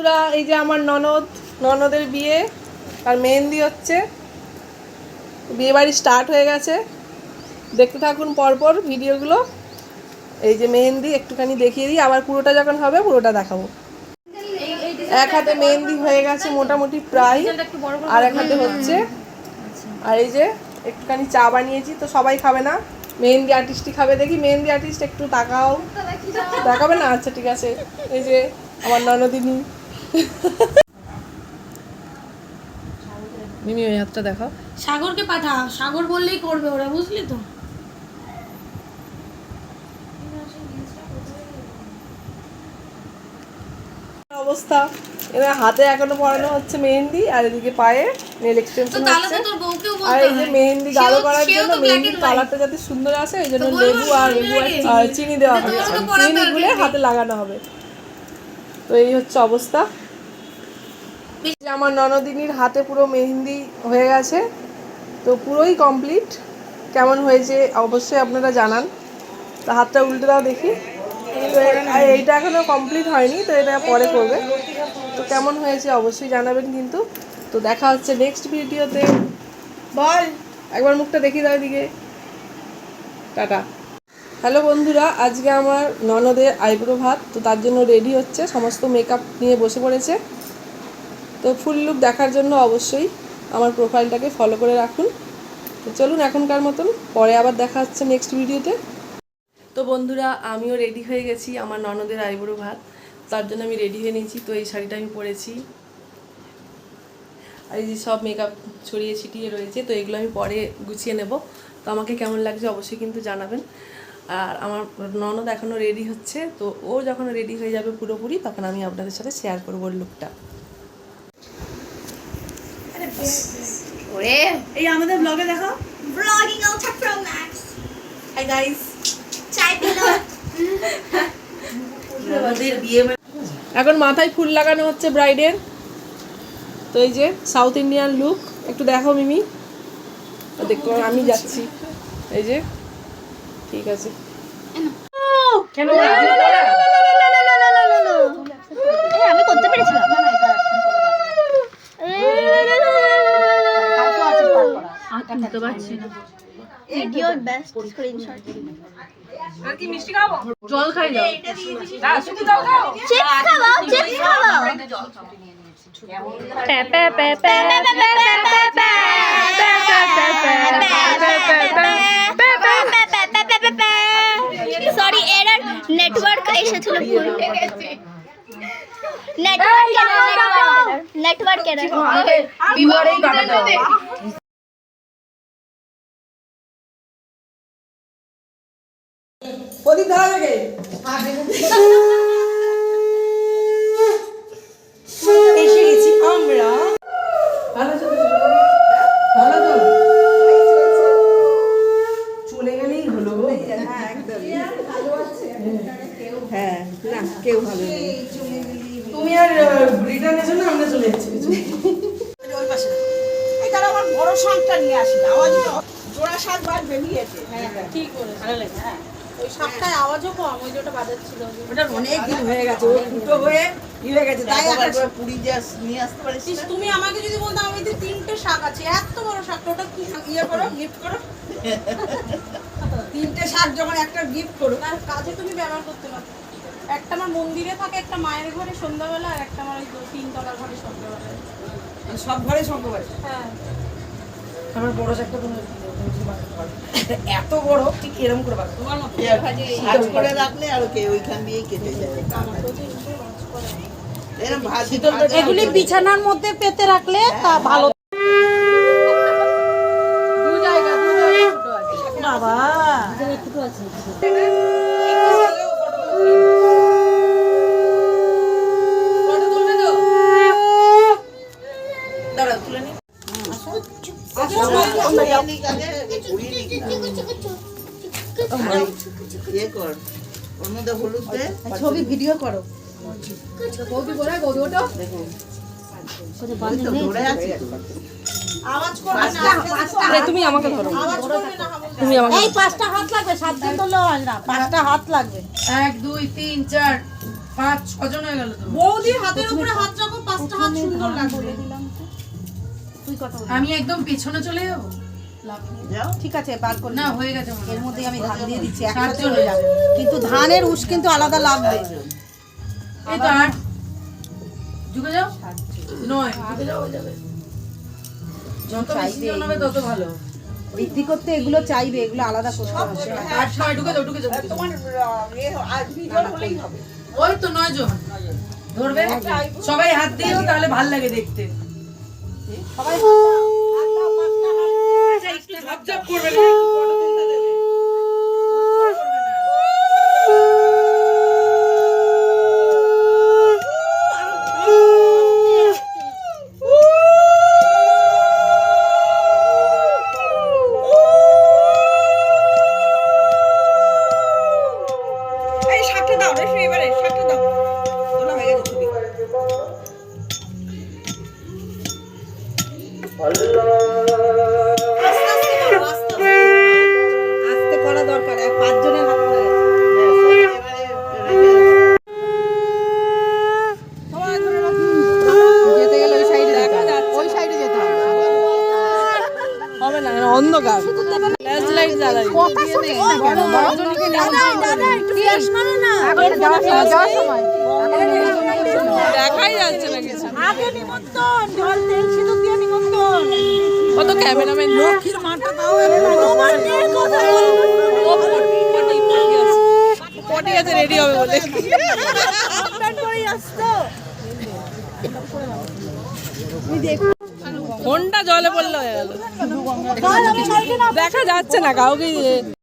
বন্ধুরা, এই যে আমার ননদ, ননদের বিয়ে, আর মেহেন্দি হচ্ছে। বিয়ে বাড়ি স্টার্ট হয়ে গেছে। দেখতে থাকুন পরপর ভিডিওগুলো। এই যে মেহেন্দি, একটুখানি দেখিয়ে দিই। আবার পুরোটা যখন হবে, পুরোটা দেখাবো। এক হাতে মেহেন্দি হয়ে গেছে মোটামুটি প্রায়, আর এক হাতে হচ্ছে। আর এই যে একটুখানি চা বানিয়েছি, তো সবাই খাবে না। মেহেন্দি আর্টিস্টই খাবে। দেখি মেহেন্দি আর্টিস্ট একটু তাকাও। দেখাবে না? আচ্ছা ঠিক আছে। এই যে আমার ননদিনী। মিমি ওই হাতটা দেখাও। সাগরকে পাঠা সাগর বললেই করবে ওরা বুঝলি তো? অবস্থা? এবার হাতে এখনও পরানো হচ্ছে মেহেন্দি আর এদিকে পায়ে নেল এক্সটেনশন হচ্ছে। আর এই যে মেহেন্দি গাঢ় করার জন্য মেহেন্দির কালারটা যাতে সুন্দর আসে ওই জন্য লেবু আর চিনি দেওয়া পরাতে চিনি হবে গুলে হাতে লাগানো হবে। তো এই হচ্ছে অবস্থা। এই আমার ননদিনীর হাতে পুরো মেহেন্দি হয়ে গেছে। তো পুরোই কমপ্লিট কেমন হয়েছে অবশ্যই আপনারা জানান। তো হাতটা উল্টে দাও দেখি। এইটা এখনও কমপ্লিট হয়নি, তো এটা পরে করবে। তো কেমন হয়েছে অবশ্যই জানাবেন কিন্তু। তো দেখা হচ্ছে নেক্সট ভিডিওতে বল একবার মুখটা দেখিয়ে দাও এদিকে। টাটা। হ্যালো বন্ধুরা, আজকে আমার ননদের আইব্রো ভাত, তো তার জন্য রেডি হচ্ছে। সমস্ত মেকআপ নিয়ে বসে পড়েছে। তো ফুল লুক দেখার জন্য অবশ্যই আমার প্রোফাইলটাকে ফলো করে রাখুন। তো চলুন এখনকার মতন, পরে আবার দেখা হচ্ছে নেক্সট ভিডিওতে তো বন্ধুরা, আমিও রেডি হয়ে গেছি আমার ননদের আইব্রো ভাত। তার জন্য আমি রেডি হয়ে নিয়েছি, তো এই শাড়িটা আমি পরেছি। আর এই যে সব মেকআপ ছড়িয়ে ছিটিয়ে রয়েছে, তো এগুলো আমি পরে গুছিয়ে নেব। তো আমাকে কেমন লাগছে অবশ্যই কিন্তু জানাবেন। আর আমার ননদ এখনও রেডি হচ্ছে, তো ও যখন রেডি হয়ে যাবে পুরোপুরি, তখন আমি আপনাদের সাথে শেয়ার করব লুকটা ওরে এই আমাদের ব্লগে দেখো Vlogging Ultra Pro Max. Hi guys চাই এখন মাথায় ফুল লাগানো হচ্ছে ব্রাইডের তো এই যে সাউথ ইন্ডিয়ান লুক একটু দেখো মিমি তো দেখো আমি যাচ্ছি এই যে ঠিক আছে কেন আমি করতে পেরেছিলাম ভিডিওর বেস্ট স্ক্রিনশট জল খাই যাও না শুধু দাও দাও চিপস খাওয়াও চিপস খাওয়াও সরি এরার নেটওয়ার্ক এসেছিল ভুল নেটওয়ার্ক নেটওয়ার্ক এরার প্রদীপ ধরা থেকে এসে গেছি আমরা। ভালো তো? ভালো তো? চলে গেলেই হলো গো। হ্যাঁ না কেউ ভালো নেই। তুমি আর রিটার্ন এসো না আমরা চলে যাচ্ছি ওই পাশে। এই তারা আমার বড় শাকটা নিয়ে আসি। না আওয়াজ জোড়া শাক বার বেরিয়েছে। ঠিক করে ভালো লাগে হ্যাঁ। সাতটায় আওয়াজও কম ওই যে ওটা বাজাচ্ছিল। ওটা অনেক দিন হয়ে গেছে ও ফুটো হয়ে হয়ে গেছে তাই একটা পুরি যা নিয়ে আসতে পারিস তুমি আমাকে যদি বলতাম আমি তো তিনটে শাক আছে এত বড় শাকটা ওটা কি ইয়ে করো গিফট করো। তিনটে শাক যখন একটা গিফট করো না কাজে তুমি ব্যবহার করতে পারো। একটা আমার মন্দিরে থাকে একটা মায়ের ঘরে সন্ধ্যাবেলা আর একটা আমার ওই তিনতলার ঘরে সন্ধ্যাবেলা সব ঘরে আছে হ্যাঁ। আমার বড় একটা কোনো এত বড় ঠিক এরকম করে ভাজ করে রাখলে আর কে ওইখান দিয়েই কেটে যায়। এগুলি বিছানার মধ্যে পেতে রাখলে তা ভালো। বাবা। ছবি ভিডিও করো। বৌদি ওটো তো তো। তুমি আমাকে ধরো। তুমি আমাকে এই পাঁচটা হাত লাগবে সাত দিন ধরলেও হয় না। পাঁচটা হাত লাগবে। এক দুই তিন চার পাঁচ ছজন হয়ে গেল তো বৌদির হাতের উপরে হাত রাখো পাঁচটা হাত সুন্দর লাগবে। আমি একদম পেছনে চলে যাব। ঠিক আছে বার করে না হয়ে গেছে এর মধ্যে আমি ধান দিয়ে দিচ্ছি একসাথে হয়ে যাবে। কিন্তু ধানের উস কিন্তু আলাদা লাগবে এই তো আট। ঢুকে যাও। নয়। ঢুকে যাও হয়ে যাবে। যত বেশি হবে তত ভালো। বৃদ্ধি করতে এগুলো চাইবে এগুলো আলাদা করতে হবে। আট নয় ঢুকে যাও ঢুকে যাও। তোমার আর হলেই হবে। ওই তো নয় জন ধরবে সবাই হাত দিও তাহলে ভালো লাগে দেখতে। ঝপঝপ করবে আস্তে করা দরকার পাঁচজনের হাত অন্ধকার দেখাই যাচ্ছে না কিছু আগে নিমন্ত্রণ জল তেল কত ক্যামেরাম্যান, লক্ষ্মীর মাটা দাও পটি আছে। রেডি হবে বলে। ফোনটা জলে পড়লে দেখা যাচ্ছে না, কাউকে